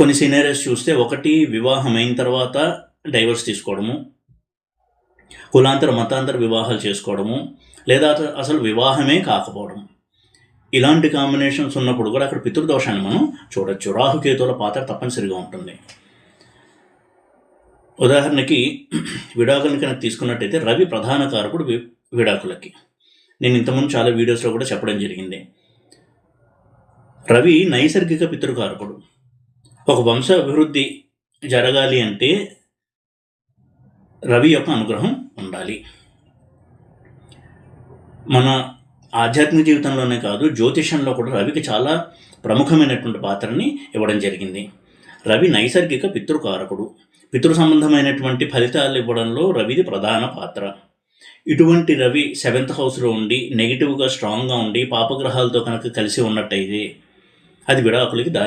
కొన్ని సినారియస్ చూస్తే ఒకటి వివాహం అయిన తర్వాత డైవర్స్ తీసుకోవడము కులాంతర మతాంతర వివాహాలు చేసుకోవడము లేదా అసలు వివాహమే కాకపోవడం ఇలాంటి కాంబినేషన్స్ ఉన్నప్పుడు కూడా అక్కడ పితృదోషాన్ని మనం చూడొచ్చు. రాహుకేతువుల పాత్ర తప్పనిసరిగా ఉంటుంది. ఉదాహరణకి విడాకులకి కనుక తీసుకున్నట్టయితే రవి ప్రధాన కారకుడు విడాకులకి. నేను ఇంతకుముందు చాలా వీడియోస్లో కూడా చెప్పడం జరిగింది. రవి నైసర్గిక పితృకారకుడు ఒక వంశ అభివృద్ధి జరగాలి అంటే రవి యొక్క అనుగ్రహం ఉండాలి. మన ఆధ్యాత్మిక జీవితంలోనే కాదు జ్యోతిషంలో కూడా రవికి చాలా ప్రముఖమైనటువంటి పాత్రని ఇవ్వడం జరిగింది. రవి నైసర్గిక పితృకారకుడు. పితృ సంబంధమైనటువంటి ఫలితాలు ఇవ్వడంలో రవిది ప్రధాన పాత్ర. ఇటువంటి రవి సెవెంత్ హౌస్లో ఉండి నెగిటివ్గా స్ట్రాంగ్గా ఉండి పాపగ్రహాలతో కనుక కలిసి ఉన్నట్టయితే అది విడాకులకి దారి